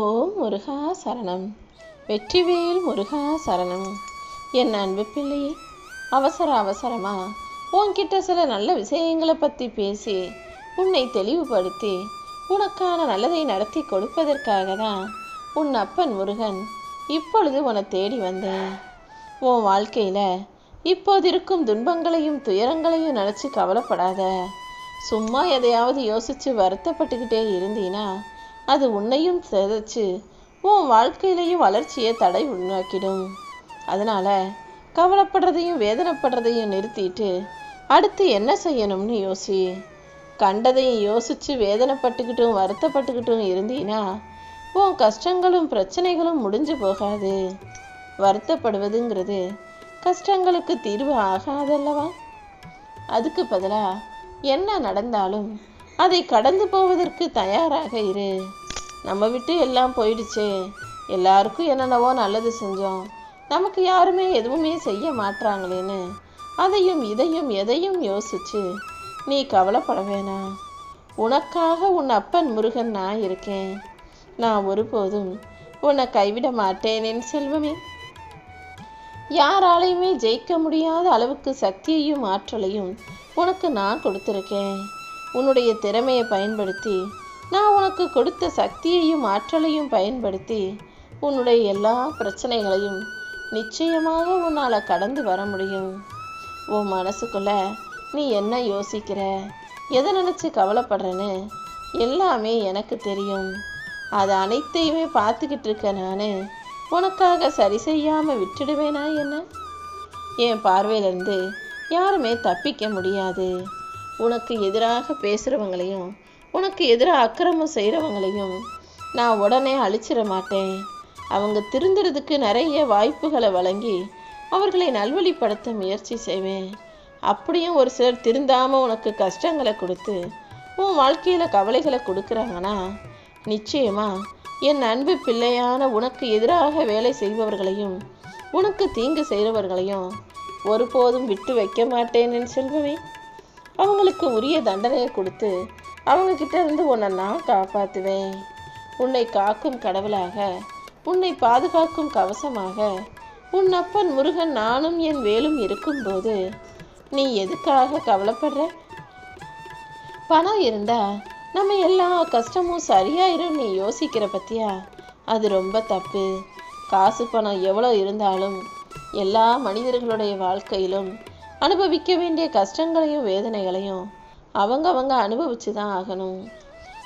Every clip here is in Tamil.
ஓம் முருகா சரணம். வெற்றிவேல் முருகா சரணம். என் அன்பு பிள்ளை அவசர அவசரமா உன்கிட்ட சில நல்ல விஷயங்களை பற்றி பேசி உன்னை தெளிவுபடுத்தி உனக்கான நல்லதை நடத்தி கொடுப்பதற்காக தான் உன் அப்பன் முருகன் இப்பொழுது உன்னை தேடி வந்தேன். உன் வாழ்க்கையில் இப்போது இருக்கும் துன்பங்களையும் துயரங்களையும் நினச்சி கவலைப்படாத. சும்மா எதையாவது யோசித்து வருத்தப்பட்டுக்கிட்டே இருந்தீனா அது உன்னையும் சிதைச்சு உன் வாழ்க்கையிலையும் வளர்ச்சியை தடை உண்டாக்கிடும் அதனால கவலைப்படுறதையும் வேதனைப்படுறதையும் நிறுத்திட்டு அடுத்து என்ன செய்யணும்னு யோசி. கண்டதையும் யோசிச்சு வேதனைப்பட்டுக்கிட்டும் வருத்தப்பட்டுக்கிட்டும் இருந்தீனா உன் கஷ்டங்களும் பிரச்சனைகளும் முடிஞ்சு போகாது. வருத்தப்படுவதுங்கிறது கஷ்டங்களுக்கு தீர்வு ஆகாதல்லவா? அதுக்கு பதிலாக என்ன நடந்தாலும் அதை கடந்து போவதற்கு தயாராக இரு. நம்ம விட்டு எல்லாம் போயிடுச்சே. எல்லாருக்கும் என்னென்னவோ நல்லது செஞ்சோம். நமக்கு யாருமே எதுவுமே செய்ய மாட்றாங்களேன்னு. அதையும் இதையும் எதையும் யோசிச்சு நீ கவலைப்பட வேணாம் உனக்காக உன் அப்பன் முருகன் நான் இருக்கேன். நான் ஒருபோதும் உன்னை கைவிட மாட்டேன் என் செல்வமே. யாராலையுமே ஜெயிக்க முடியாத அளவுக்கு சக்தியையும் ஆற்றலையும் உனக்கு நான் கொடுத்துருக்கேன். உன்னுடைய திறமையை பயன்படுத்தி நான் உனக்கு கொடுத்த சக்தியையும் ஆற்றலையும் பயன்படுத்தி உன்னுடைய எல்லா பிரச்சனைகளையும் நிச்சயமாக உன்னால் கடந்து வர முடியும். உன் மனசுக்குள்ள நீ என்ன யோசிக்கிற எதை நினச்சி கவலைப்படுறேன்னு எல்லாமே எனக்கு தெரியும். அது அனைத்தையுமே பார்த்துக்கிட்டு இருக்க நான் உனக்காக சரி செய்யாமல் விட்டுடுவேனா என்ன? என் பார்வையிலேருந்து யாருமே தப்பிக்க முடியாது. உனக்கு எதிராக பேசுகிறவங்களையும் உனக்கு எதிராக அக்கிரமம் செய்கிறவங்களையும் நான் உடனே அழிச்சிட மாட்டேன். அவங்க திருந்துறதுக்கு நிறைய வாய்ப்புகளை வழங்கி அவர்களை நல்வழிப்படுத்த முயற்சி செய்வேன். அப்படியும் ஒரு சிலர் திருந்தாமல் உனக்கு கஷ்டங்களை கொடுத்து உன் வாழ்க்கையில் கவலைகளை கொடுக்குறாங்கன்னா நிச்சயமாக என் அன்பு பிள்ளையான உனக்கு எதிராக வேலை செய்பவர்களையும் உனக்கு தீங்கு செய்கிறவர்களையும் ஒருபோதும் விட்டு வைக்க மாட்டேன் என் செல்வமே. அவங்களுக்கு உரிய தண்டனையை கொடுத்து அவங்கக்கிட்ட இருந்து உன்னை நான் காப்பாற்றுவேன் உன்னை காக்கும் கடவுளாக உன்னை பாதுகாக்கும் கவசமாக உன் அப்பன் முருகன் நானும் என் வேலும் இருக்கும்போது நீ எதுக்காக கவலைப்படுற? பணம் இருந்தா நம்ம எல்லா கஷ்டமும் சரியாயிரும் நீ யோசிக்கிற பத்தியா? அது ரொம்ப தப்பு. காசு பணம் எவ்வளோ இருந்தாலும் எல்லா மனிதர்களுடைய வாழ்க்கையிலும் அனுபவிக்க வேண்டிய கஷ்டங்களையும் வேதனைகளையும் அவங்க அவங்க அனுபவிச்சு தான் ஆகணும்.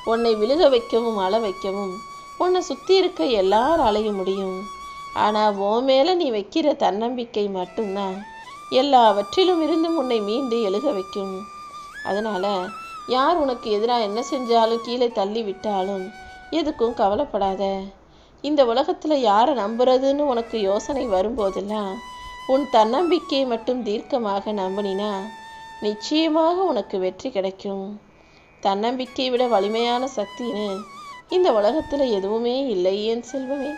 உன்னை விழுக வைக்கவும் அள வைக்கவும் உன்னை சுற்றி இருக்க எல்லாராலையும் முடியும். ஆனால் உன் மேலே நீ வைக்கிற தன்னம்பிக்கை மட்டும்தான் எல்லாவற்றிலும் இருந்தும் உன்னை மீண்டு எழுக வைக்கும். அதனால் யார் உனக்கு எதிராக என்ன செஞ்சாலும் கீழே தள்ளி விட்டாலும் எதுக்கும் கவலைப்படாத. இந்த உலகத்தில் யாரை நம்புறதுன்னு உனக்கு யோசனை வரும்போதெல்லாம் உன் தன்னம்பிக்கையை மட்டும் தீர்க்கமாக நம்பினா நிச்சயமாக உனக்கு வெற்றி கிடைக்கும். தன்னம்பிக்கையை விட வலிமையான சக்தின்னு இந்த உலகத்தில் எதுவுமே இல்லை என் செல்வமே.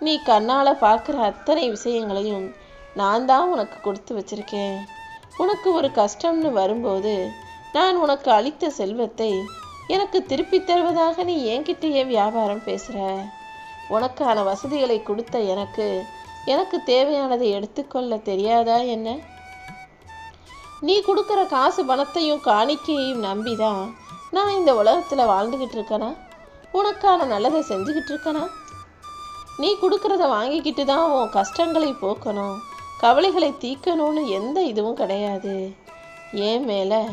நீ கண்ணால் பார்க்குற அத்தனை விஷயங்களையும் நான் தான் உனக்கு கொடுத்து வச்சிருக்கேன். உனக்கு ஒரு கஷ்டம்னு வரும்போது நான் உனக்கு அளித்த செல்வத்தை எனக்கு திருப்பி தருவதாக நீ என்கிட்டயே வியாபாரம் பேசுகிற உனக்கான வசதிகளை கொடுத்த எனக்கு எனக்கு தேவையானதை எடுத்துக்கொள்ள தெரியாதா என்ன? நீ கொடுக்குற காசு பணத்தையும் காணிக்கையையும் நம்பி தான் நான் இந்த உலகத்தில் வாழ்ந்துக்கிட்டு இருக்கேனா? உனக்கான நல்லதை செஞ்சுக்கிட்டு இருக்கேனா? நீ கொடுக்குறத வாங்கிக்கிட்டு தான் உன் கஷ்டங்களை போக்கணும் கவலைகளை தீர்க்கணும்னு எந்த இதுவும் கிடையாது. ஏன் மேலே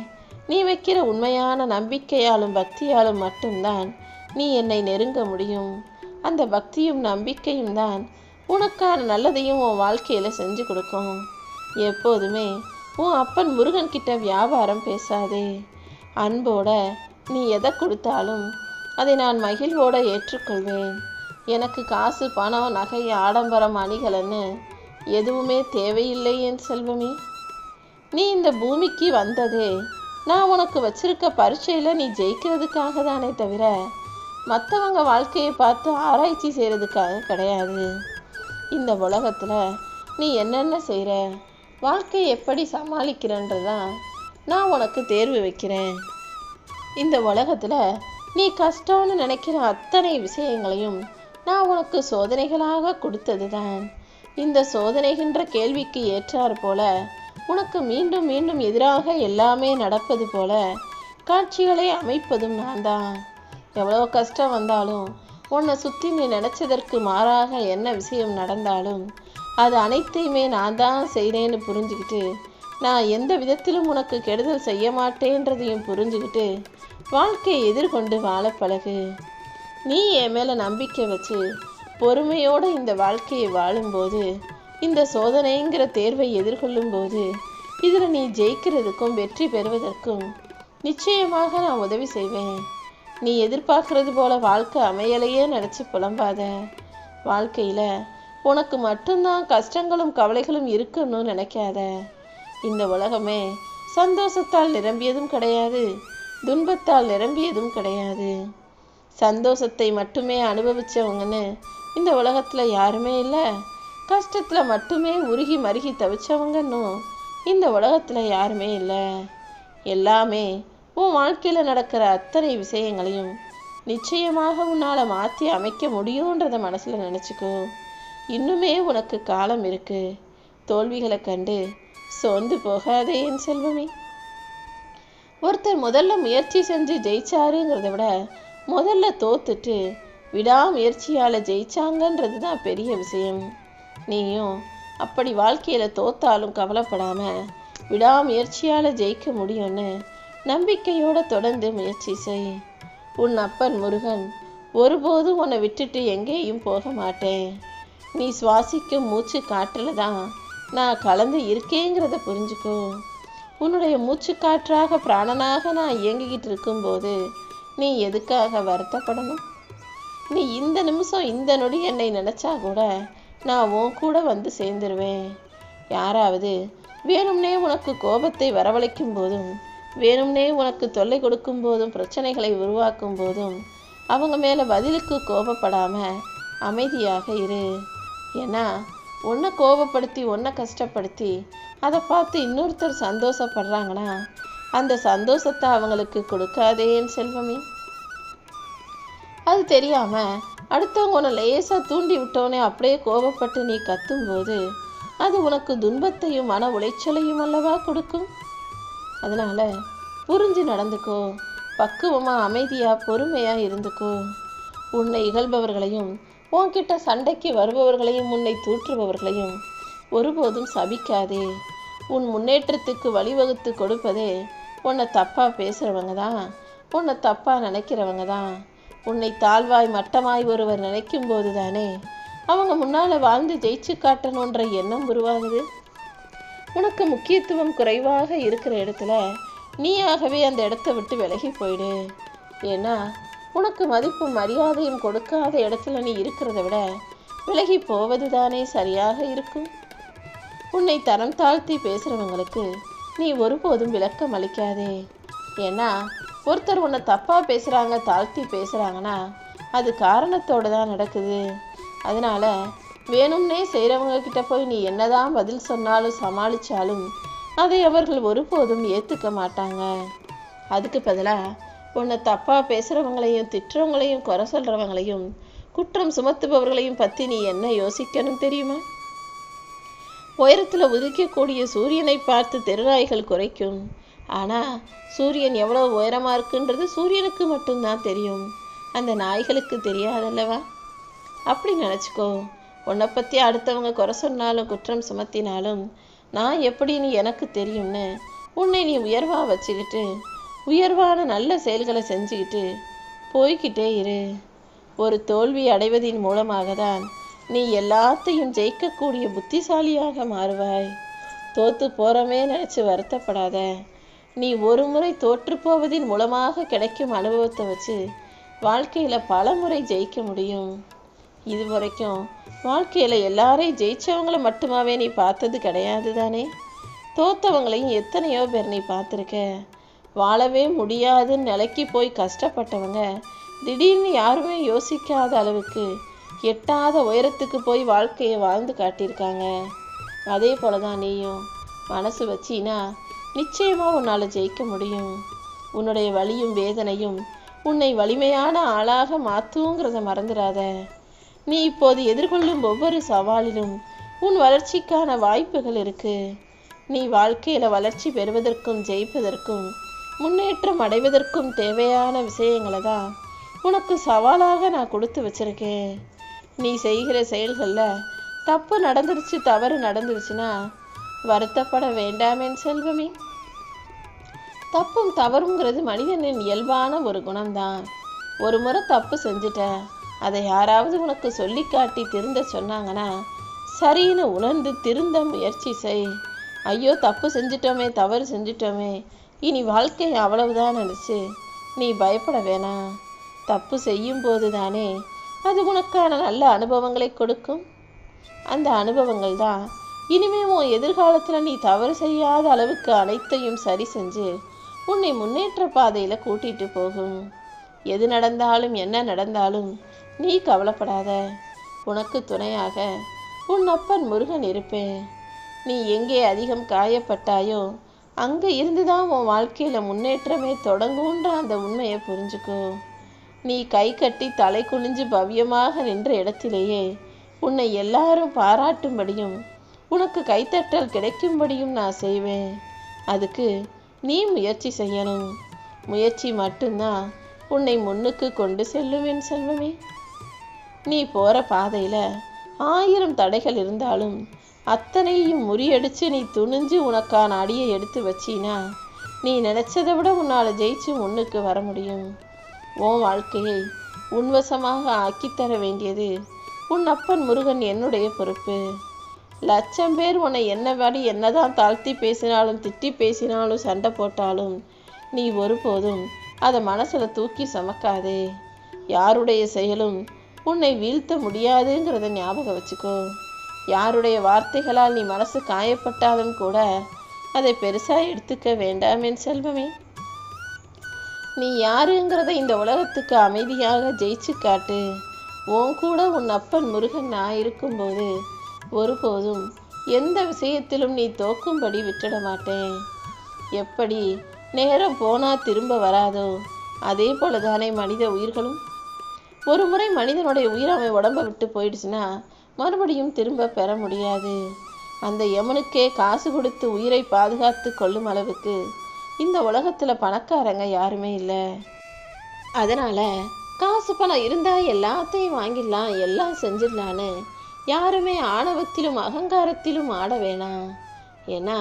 நீ வைக்கிற உண்மையான நம்பிக்கையாலும் பக்தியாலும் மட்டும்தான் நீ என்னை நெருங்க முடியும். அந்த பக்தியும் நம்பிக்கையும் தான் உனக்கான நல்லதையும் உன் வாழ்க்கையில் செஞ்சு கொடுக்கும். எப்போதுமே உன் அப்பன் முருகன் கிட்ட வியாபாரம் பேசாதே. அன்போட நீ எதை கொடுத்தாலும் அதை நான் மகிழ்வோட ஏற்றுக்கொள்வேன். எனக்கு காசு பணம் நகை ஆடம்பரம் அணிகலன்னு எதுவுமே தேவையில்லை என் செல்வமே. நீ இந்த பூமிக்கு வந்ததே நான் உனக்கு வச்சிருக்க பரீட்சையில் நீ ஜெயிக்கிறதுக்காக தானே தவிர மற்றவங்க வாழ்க்கையை பார்த்து ஆராய்ச்சி செய்கிறதுக்காக கிடையாது. இந்த உலகத்தில் நீ என்னென்ன செய்கிற வாழ்க்கையை எப்படி சமாளிக்கிறன்றதான் நான் உனக்கு தேர்வு வைக்கிறேன். இந்த உலகத்தில் நீ கஷ்டம்னு நினைக்கிற அத்தனை விஷயங்களையும் நான் உனக்கு சோதனைகளாக கொடுத்தது தான் இந்த சோதனைகின்ற கேள்விக்கு ஏற்றாற் போல உனக்கு மீண்டும் மீண்டும் எதிராக எல்லாமே நடப்பது போல காட்சிகளை அமைப்பதும் நான் தான் எவ்வளோ கஷ்டம் வந்தாலும் உன்னை சுற்றி நீ நினச்சதற்கு மாறாக என்ன விஷயம் நடந்தாலும் அது அனைத்தையுமே நான் தான் செய்கிறேன்னு புரிஞ்சுக்கிட்டு நான் எந்த விதத்திலும் உனக்கு கெடுதல் செய்ய மாட்டேன்றதையும் புரிஞ்சுக்கிட்டு வாழ்க்கையை எதிர்கொண்டு வாழ பழகு. நீ என் மேலே நம்பிக்கை வச்சு பொறுமையோடு இந்த வாழ்க்கையை வாழும்போது இந்த சோதனைங்கிற தேர்வை எதிர்கொள்ளும் போது இதில் நீ ஜெயிக்கிறதுக்கும் வெற்றி பெறுவதற்கும் நிச்சயமாக நான் உதவி செய்வேன். நீ எதிர்பார்க்கறது போல வாழ்க்கை அமையலையே நினச்சி புலம்பாத. வாழ்க்கையில் உனக்கு மட்டும்தான் கஷ்டங்களும் கவலைகளும் இருக்குன்னு நினைக்காத. இந்த உலகமே சந்தோஷத்தால் நிரம்பியதும் கிடையாது துன்பத்தால் நிரம்பியதும் கிடையாது. சந்தோஷத்தை மட்டுமே அனுபவிச்சவங்கன்னு இந்த உலகத்தில் யாருமே இல்லை. கஷ்டத்தில் மட்டுமே உருகி மருகி தவிச்சவங்கன்னும் இந்த உலகத்தில் யாருமே இல்லை. எல்லாமே உன் வாழ்க்கையில் நடக்கிற அத்தனை விஷயங்களையும் நிச்சயமாக உன்னால் மாற்றி அமைக்க முடியுன்றத மனசில் நினச்சிக்கோ. இன்னுமே உனக்கு காலம் இருக்கு. தோல்விகளை கண்டு சோர்ந்து போகாதே என் செல்வமே. ஒருத்தர் முதல்ல முயற்சி செஞ்சு ஜெயிச்சாருங்கிறத விட முதல்ல தோத்துட்டு விடாமுயற்சியால் ஜெயிச்சாங்கன்றது தான் பெரிய விஷயம். நீயும் அப்படி வாழ்க்கையில் தோத்தாலும் கவலைப்படாமல் விடாமுயற்சியால் ஜெயிக்க முடியும்னு நம்பிக்கையோட தொடர்ந்து முயற்சி செய். உன் அப்பன் முருகன் ஒருபோதும் உன்னை விட்டுட்டு எங்கேயும் போக மாட்டேன். நீ சுவாசிக்கும் மூச்சு காற்றில் தான் நான் கலந்து இருக்கேங்கிறத புரிஞ்சுக்கோ. உன்னுடைய மூச்சு காற்றாக பிராணனாக நான் இயங்கிக்கிட்டு இருக்கும்போது நீ எதுக்காக வருத்தப்படணும்? நீ இந்த நிமிஷம் இந்த நொடி என்னை நினச்சா கூட நான் உன் கூட வந்து சேர்ந்துருவேன். யாராவது வேணும்னே உனக்கு கோபத்தை வரவழைக்கும் போதும் வேணும்னே உனக்கு தொல்லை கொடுக்கும் போதும் பிரச்சனைகளை உருவாக்கும் போதும் அவங்க மேலே பதிலுக்கு கோபப்படாம அமைதியாக இரு. ஏன்னா ஒன்றை கோபப்படுத்தி ஒன்றை கஷ்டப்படுத்தி அதை பார்த்து இன்னொருத்தர் சந்தோஷப்படுறாங்கன்னா அந்த சந்தோஷத்தை அவங்களுக்கு கொடுக்காதேன்னு செல்வமே. அது தெரியாம அடுத்தவங்க உன்னை லேசாக தூண்டி விட்டோன்னே அப்படியே கோபப்பட்டு நீ கத்தும்போது அது உனக்கு துன்பத்தையும் மன உளைச்சலையும் அல்லவா கொடுக்கும். அதனால் புரிஞ்சு நடந்துக்கோ. பக்குவமாக அமைதியாக பொறுமையாக இருந்துக்கோ. உன்னை இகழ்பவர்களையும் உன்கிட்ட சண்டைக்கு வருபவர்களையும் உன்னை தூற்றுபவர்களையும் ஒருபோதும் சபிக்காதே. உன் முன்னேற்றத்துக்கு வழிவகுத்து கொடுப்பதே உன்னை தப்பாக பேசுகிறவங்க தான். உன்னை தப்பாக நினைக்கிறவங்க தான். உன்னை தாழ்வாய் மட்டமாய் ஒருவர் நினைக்கும் போது தானே அவங்க முன்னால் வாழ்ந்து ஜெயிச்சு காட்டணுன்ற எண்ணம் உருவாகுது. உனக்கு முக்கியத்துவம் குறைவாக இருக்கிற இடத்துல நீயாகவே அந்த இடத்த விட்டு விலகி போயிடு. ஏன்னா உனக்கு மதிப்பும் மரியாதையும் கொடுக்காத இடத்துல நீ இருக்கிறத விட விலகி போவது தானே சரியாக இருக்கும். உன்னை தரம் தாழ்த்தி பேசுகிறவங்களுக்கு நீ ஒருபோதும் விளக்கம் அளிக்காதே. ஏன்னா ஒருத்தர் உன்னை தப்பாக பேசுகிறாங்க தாழ்த்தி பேசுகிறாங்கன்னா அது காரணத்தோடு தான் நடக்குது. அதனால வேணும்னே செய்கிறவங்க கிட்ட போய் நீ என்னதான் பதில் சொன்னாலும் சமாளித்தாலும் அதை அவர்கள் ஒருபோதும் ஏற்றுக்க மாட்டாங்க. அதுக்கு பதிலாக உன்னை தப்பாக பேசுகிறவங்களையும் திட்டுறவங்களையும் குறை சொல்கிறவங்களையும் குற்றம் சுமத்துபவர்களையும் பற்றி நீ என்ன யோசிக்கணும் தெரியுமா? உயரத்தில் உதிக்கக்கூடிய சூரியனை பார்த்து தெருநாய்கள் குறைக்கும். ஆனால் சூரியன் எவ்வளோ உயரமாக இருக்குன்றது சூரியனுக்கு மட்டும்தான் தெரியும். அந்த நாய்களுக்கு தெரியாதல்லவா? அப்படி நினச்சிக்கோ. உன்னை பற்றி அடுத்தவங்க குறை சொன்னாலும் குற்றம் சுமத்தினாலும் நான் எப்படின்னு எனக்கு தெரியும்னு உன்னை நீ உயர்வாக வச்சுக்கிட்டு உயர்வான நல்ல செயல்களை செஞ்சுக்கிட்டு போய்கிட்டே இரு. ஒரு தோல்வி அடைவதின் மூலமாக தான் நீ எல்லாத்தையும் ஜெயிக்கக்கூடிய புத்திசாலியாக மாறுவாய். தோத்து போகிறோமே நினச்சி வருத்தப்படாத. நீ ஒரு முறை தோற்று போவதின் மூலமாக கிடைக்கும் அனுபவத்தை வச்சு வாழ்க்கையில் பல முறை ஜெயிக்க முடியும். இது வரைக்கும் வாழ்க்கையில் எல்லாரையும் ஜெயிச்சவங்கள மட்டுமாவே நீ பார்த்தது கிடையாது தானே தோத்தவங்களையும் எத்தனையோ பேர் நீ பார்த்துருக்க. வாழவே முடியாதுன்னு நிலைக்கு போய் கஷ்டப்பட்டவங்க திடீர்னு யாருமே யோசிக்காத அளவுக்கு எட்டாத உயரத்துக்கு போய் வாழ்க்கையை வாழ்ந்து காட்டியிருக்காங்க. அதே போல தான் நீயும். மனசு வச்சினா நிச்சயமாக உன்னால் ஜெயிக்க முடியும். உன்னுடைய வலியும் வேதனையும் உன்னை வலிமையான ஆளாக மாற்றுங்கிறத மறந்துடாத நீ இப்போது எதிர்கொள்ளும் ஒவ்வொரு சவாலிலும் உன் வளர்ச்சிக்கான வாய்ப்புகள் இருக்கு. நீ வாழ்க்கையில வளர்ச்சி பெறுவதற்கும் ஜெயிப்பதற்கும் முன்னேற்றம் அடைவதற்கும் தேவையான விஷயங்களை தான் உனக்கு சவாலாக நான் கொடுத்து வச்சிருக்கேன். நீ செய்கிற செயல்களில் தப்பு நடந்துருச்சு தவறு நடந்துருச்சுன்னா வருத்தப்பட வேண்டாமேன் செல்வமே. தப்பும் தவறுங்கிறது மனிதனின் இயல்பான ஒரு குணம்தான். ஒரு முறை தப்பு செஞ்சுட்ட அதை யாராவது உனக்கு சொல்லி காட்டி திருந்த சொன்னாங்கன்னா சரின்னு உணர்ந்து திருந்த முயற்சி செய். ஐயோ தப்பு செஞ்சிட்டோமே தவறு செஞ்சிட்டோமே. இனி வாழ்க்கை அவ்வளவுதான் நினச்சி நீ பயப்பட வேணாம். தப்பு செய்யும் போது தானே அது உனக்கான நல்ல அனுபவங்களை கொடுக்கும். அந்த அனுபவங்கள் தான். இனிமே உன் எதிர்காலத்தில் நீ தவறு செய்யாத அளவுக்கு அனைத்தையும் சரி செஞ்சு உன்னை முன்னேற்ற பாதையில் கூட்டிகிட்டு போகும். எது நடந்தாலும் என்ன நடந்தாலும் நீ கவலைப்படாத. உனக்கு துணையாக உன் அப்பன் முருகன் இருப்பேன். நீ எங்கே அதிகம் காயப்பட்டாயோ அங்கே இருந்து தான் உன் வாழ்க்கையில் முன்னேற்றமே தொடங்குன்ற அந்த உண்மையை புரிஞ்சுக்கோ. நீ கை கட்டி தலை குனிஞ்சு பவ்யமாக நின்ற இடத்திலேயே உன்னை எல்லாரும் பாராட்டும்படியும் உனக்கு கைத்தட்டல் கிடைக்கும்படியும் நான் செய்வேன். அதுக்கு நீ முயற்சி செய்யணும். முயற்சி மட்டும்தான் உன்னை முன்னுக்கு கொண்டு செல்லுவேன் செல்வமே. நீ போற பாதையில ஆயிரம் தடைகள் இருந்தாலும் அத்தனையும் முறியடிச்சு நீ துணிஞ்சு உனக்கான அடியை எடுத்து வச்சினா நீ நினைச்சதை விட உன்னால ஜெயிச்சு முன்னுக்கு வர முடியும். உன் வாழ்க்கையை உன்வசமாக ஆக்கித்தர வேண்டியது உன் அப்பன் முருகன் என்னுடைய பொறுப்பு. லட்சம் பேர் உன்னை என்ன வாடி என்னதான் தாழ்த்தி பேசினாலும் திட்டி பேசினாலும் சண்டை போட்டாலும் நீ ஒருபோதும் அதை மனசில் தூக்கி சுமக்காதே. யாருடைய செயலும் உன்னை வீழ்த்த முடியாதுங்கிறத ஞாபகம் வச்சுக்கோ. யாருடைய வார்த்தைகளால் நீ மனசு காயப்பட்டாலும் கூட அதை பெருசாக எடுத்துக்க வேண்டாமேன் செல்வமே. நீ யாருங்கிறத இந்த உலகத்துக்கு அமைதியாக ஜெயிச்சு காட்டு. உன் கூட உன் அப்பன் முருகன் நான் இருக்கும்போது ஒருபோதும் எந்த விஷயத்திலும் நீ தோக்கும்படி விட்டுட மாட்டேன். எப்படி நேரம் போனால் திரும்ப வராதோ அதே போல தானே மனித உயிர்களும். ஒரு முறை மனிதனுடைய உயிராமை அவன் உடம்ப விட்டு போயிடுச்சுன்னா மறுபடியும் திரும்ப பெற முடியாது. அந்த யமனுக்கே காசு கொடுத்து உயிரை பாதுகாத்து கொள்ளும் அளவுக்கு இந்த உலகத்தில் பணக்காரங்க யாருமே இல்லை. அதனால் காசு பணம் இருந்தால் எல்லாத்தையும் வாங்கிடலாம் எல்லாம் செஞ்சிடலான்னு யாருமே ஆணவத்திலும் அகங்காரத்திலும் ஆட வேணாம். ஏன்னா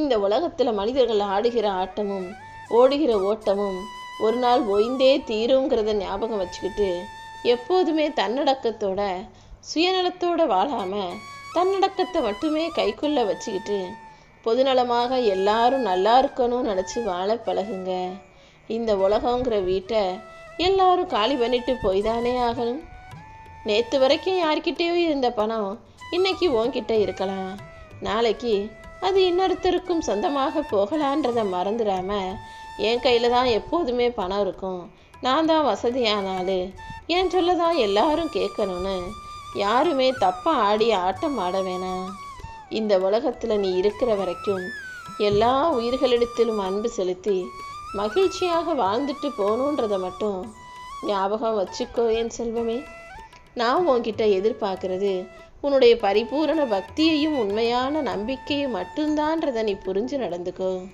இந்த உலகத்தில் மனிதர்கள் ஆடுகிற ஆட்டமும் ஓடுகிற ஓட்டமும் ஒரு நாள் ஒய்ந்தே தீருங்கிறத ஞாபகம் வச்சுக்கிட்டு எப்போதுமே தன்னடக்கத்தோட சுயநலத்தோட வாழாம தன்னடக்கத்தை மட்டுமே கைக்குள்ள வச்சுக்கிட்டு பொதுநலமாக எல்லாரும் நல்லா இருக்கணும்னு நினச்சி வாழ பழகுங்க. இந்த உலகங்கிற வீட்டை எல்லாரும் காலி பண்ணிட்டு போய் தானே ஆகணும். நேற்று வரைக்கும் யார்கிட்டயோ இருந்த பணம் இன்னைக்கு உன்கிட்ட இருக்கலாம். நாளைக்கு அது இன்னொருத்தருக்கும் சொந்தமாக போகலான்றதை மறந்துடாம என் கையில் தான் எப்போதுமே பணம் இருக்கும். நான் தான் வசதியான ஆள் என் சொல்ல தான் எல்லாரும் கேட்கணும்னு. யாருமே தப்பாக ஆடி ஆட்டம் ஆட வேணாம். இந்த உலகத்தில் நீ இருக்கிற வரைக்கும் எல்லா உயிர்களிடத்திலும் அன்பு செலுத்தி மகிழ்ச்சியாக வாழ்ந்துட்டு போகணுன்றதை மட்டும் ஞாபகம் வச்சுக்கோ என் செல்வமே. நான் உன்கிட்ட எதிர்பார்க்கறது உன்னுடைய பரிபூரண பக்தியையும் உண்மையான நம்பிக்கையும் மட்டும்தான்றதை நீ புரிஞ்சு நடந்துக்கோ.